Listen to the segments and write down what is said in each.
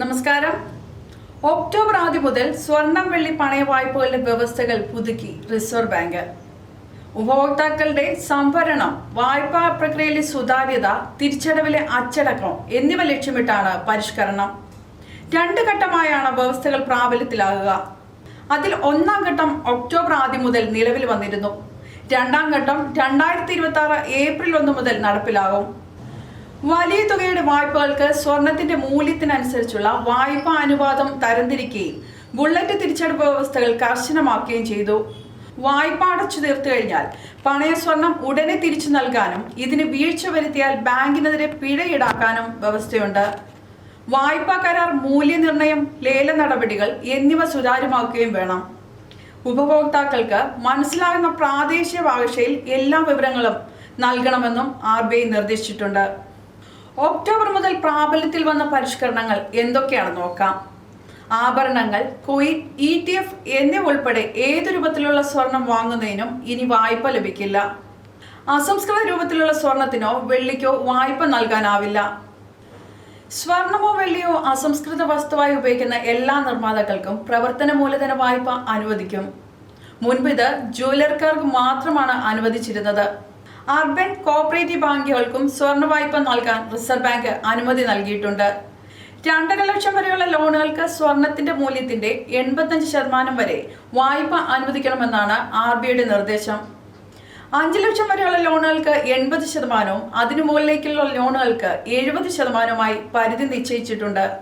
നമസ്കാരം. ഒക്ടോബർ ആദ്യം മുതൽ സ്വർണം വെള്ളി പണയ വായ്പകളുടെ വ്യവസ്ഥകൾ പുതുക്കി റിസർവ് ബാങ്ക്. ഉപഭോക്താക്കളുടെ സംഭരണം വായ്പാ പ്രക്രിയയിലെ സുതാര്യത തിരിച്ചടവിലെ അച്ചടക്കം എന്നിവ ലക്ഷ്യമിട്ടാണ് പരിഷ്കരണം. രണ്ട് ഘട്ടമായാണ് വ്യവസ്ഥകൾ പ്രാബല്യത്തിലാകുക. അതിൽ ഒന്നാം ഘട്ടം ഒക്ടോബർ ആദ്യം മുതൽ നിലവിൽ വന്നിരുന്നു. രണ്ടാം ഘട്ടം രണ്ടായിരത്തി ഇരുപത്തി ആറ് ഏപ്രിൽ ഒന്ന് മുതൽ നടപ്പിലാകും. വലിയ തുകയുടെ വായ്പകൾക്ക് സ്വർണത്തിന്റെ മൂല്യത്തിനനുസരിച്ചുള്ള വായ്പാ അനുപാതം തരംതിരിക്കുകയും ബുള്ളറ്റ് തിരിച്ചടവ് വ്യവസ്ഥകൾ കർശനമാക്കുകയും ചെയ്തു. വായ്പ അടച്ചു തീർത്തു കഴിഞ്ഞാൽ പണയ സ്വർണം ഉടനെ തിരിച്ചു നൽകാനും ഇതിന് വീഴ്ച വരുത്തിയാൽ ബാങ്കിനെതിരെ പിഴ ഈടാക്കാനും വ്യവസ്ഥയുണ്ട്. വായ്പാ കരാർ മൂല്യനിർണയം ലേല നടപടികൾ എന്നിവ സുതാര്യമാക്കുകയും വേണം. ഉപഭോക്താക്കൾക്ക് മനസ്സിലാകുന്ന പ്രാദേശിക ഭാഷയിൽ എല്ലാ വിവരങ്ങളും നൽകണമെന്നും ആർ നിർദ്ദേശിച്ചിട്ടുണ്ട്. ഒക്ടോബർ മുതൽ പ്രാബല്യത്തിൽ വന്ന പരിഷ്കരണങ്ങൾ എന്തൊക്കെയാണെന്ന് നോക്കാം. ആഭരണങ്ങൾ കൊയിൻ ഇ ടി എഫ് എന്നിവ ഉൾപ്പെടെ ഏതു രൂപത്തിലുള്ള സ്വർണം വാങ്ങുന്നതിനും ഇനി വായ്പ ലഭിക്കില്ല. അസംസ്കൃത രൂപത്തിലുള്ള സ്വർണത്തിനോ വെള്ളിക്കോ വായ്പ നൽകാനാവില്ല. സ്വർണമോ വെള്ളിയോ അസംസ്കൃത വസ്തുവായി ഉപയോഗിക്കുന്ന എല്ലാ നിർമ്മാതാക്കൾക്കും പ്രവർത്തന മൂലധന വായ്പ അനുവദിക്കും. മുൻപ് ഇത് ജ്വല്ലർക്കാർക്ക് മാത്രമാണ് അനുവദിച്ചിരുന്നത്. അർബൻ കോപ്പറേറ്റീവ് ബാങ്കുകൾക്കും സ്വർണ വായ്പ നൽകാൻ റിസർവ് ബാങ്ക് അനുമതി നൽകിയിട്ടുണ്ട്. രണ്ടര ലക്ഷം വരെയുള്ള ലോണുകൾക്ക് സ്വർണത്തിന്റെ മൂല്യത്തിന്റെ എൺപത്തഞ്ച് ശതമാനം വരെ വായ്പ അനുവദിക്കണമെന്നാണ് ആർ ബി ഐയുടെ നിർദ്ദേശം. അഞ്ച് ലക്ഷം വരെയുള്ള ലോണുകൾക്ക് എൺപത് ശതമാനവും അതിനു മുകളിലേക്കുള്ള ലോണുകൾക്ക് എഴുപത് ശതമാനവുമായി പരിധി നിശ്ചയിച്ചിട്ടുണ്ട്.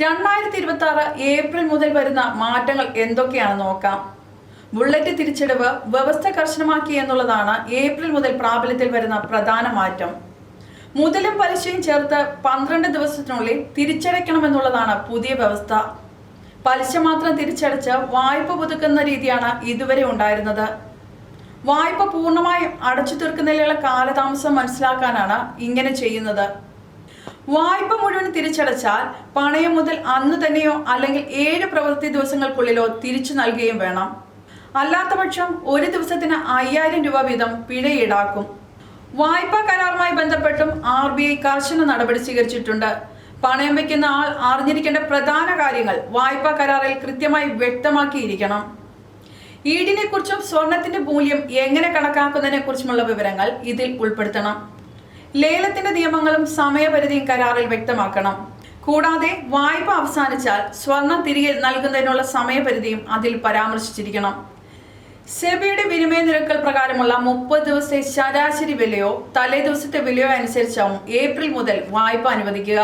രണ്ടായിരത്തി ഇരുപത്തി ആറ് ഏപ്രിൽ മുതൽ വരുന്ന മാറ്റങ്ങൾ എന്തൊക്കെയാണെന്ന് നോക്കാം. ബുള്ളറ്റ് തിരിച്ചടവ് വ്യവസ്ഥ കർശനമാക്കി എന്നുള്ളതാണ് ഏപ്രിൽ മുതൽ പ്രാബല്യത്തിൽ വരുന്ന പ്രധാന മാറ്റം. മുതലും പലിശയും ചേർത്ത് പന്ത്രണ്ട് ദിവസത്തിനുള്ളിൽ തിരിച്ചടയ്ക്കണമെന്നുള്ളതാണ് പുതിയ വ്യവസ്ഥ. പലിശ മാത്രം തിരിച്ചടച്ച് വായ്പ പുതുക്കുന്ന രീതിയാണ് ഇതുവരെ ഉണ്ടായിരുന്നത്. വായ്പ പൂർണമായും അടച്ചു തീർക്കുന്നതിലുള്ള കാലതാമസം മനസ്സിലാക്കാനാണ് ഇങ്ങനെ ചെയ്യുന്നത്. വായ്പ മുഴുവൻ തിരിച്ചടച്ചാൽ പണയം മുതൽ അന്ന് തന്നെയോ അല്ലെങ്കിൽ ഏഴ് പ്രവൃത്തി ദിവസങ്ങൾക്കുള്ളിലോ തിരിച്ചു നൽകുകയും വേണം. അല്ലാത്തപക്ഷം ഒരു ദിവസത്തിന് അയ്യായിരം രൂപ വീതം പിഴ ഈടാക്കും. വായ്പാ കരാറുമായി ബന്ധപ്പെട്ടും ആർ ബി ഐ കർശന നടപടി സ്വീകരിച്ചിട്ടുണ്ട്. പണയം വയ്ക്കുന്ന ആൾ അറിഞ്ഞിരിക്കേണ്ട പ്രധാന കാര്യങ്ങൾ വായ്പാ കരാറിൽ കൃത്യമായി വ്യക്തമാക്കിയിരിക്കണം. ഈടിനെ കുറിച്ചും സ്വർണത്തിന്റെ മൂല്യം എങ്ങനെ കണക്കാക്കുന്നതിനെ കുറിച്ചുമുള്ള വിവരങ്ങൾ ഇതിൽ ഉൾപ്പെടുത്തണം. ലേലത്തിന്റെ നിയമങ്ങളും സമയപരിധിയും കരാറിൽ വ്യക്തമാക്കണം. കൂടാതെ വായ്പ അവസാനിച്ചാൽ സ്വർണം തിരികെ നൽകുന്നതിനുള്ള സമയപരിധിയും അതിൽ പരാമർശിച്ചിരിക്കണം. സെബിയുടെ വിനിമയ നിരക്കൽ പ്രകാരമുള്ള മുപ്പത് ദിവസത്തെ ശരാശരി വിലയോ തലേ ദിവസത്തെ വിലയോ അനുസരിച്ചാവും ഏപ്രിൽ മുതൽ വായ്പ അനുവദിക്കുക.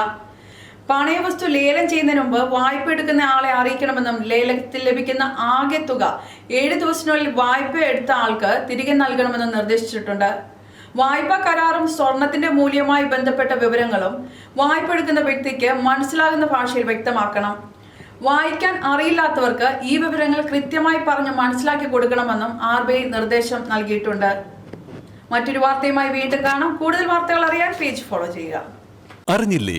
പണയവസ്തു ലേലം ചെയ്യുന്നതിന് മുമ്പ് വായ്പ എടുക്കുന്ന ആളെ അറിയിക്കണമെന്നും ലേലത്തിൽ ലഭിക്കുന്ന ആകെ തുക ഏഴ് ദിവസത്തിനുള്ളിൽ വായ്പ എടുത്ത ആൾക്ക് തിരികെ നൽകണമെന്നും നിർദ്ദേശിച്ചിട്ടുണ്ട്. വായ്പാ കരാറും സ്വർണത്തിന്റെ മൂല്യവുമായി ബന്ധപ്പെട്ട വിവരങ്ങളും വായ്പ എടുക്കുന്ന വ്യക്തിക്ക് മനസ്സിലാകുന്ന ഭാഷയിൽ വ്യക്തമാക്കണം. വായിക്കാൻ അറിയില്ലാത്തവർക്ക് ഈ വിവരങ്ങൾ കൃത്യമായി പറഞ്ഞ് മനസ്സിലാക്കി കൊടുക്കണമെന്നും ആർ ബി ഐ നിർദ്ദേശം നൽകിയിട്ടുണ്ട്. മറ്റൊരു വാർത്തയുമായി വീണ്ടും കാണാം. കൂടുതൽ വാർത്തകൾ അറിയാൻ പേജ് ഫോളോ ചെയ്യുക. അറിഞ്ഞില്ലേ?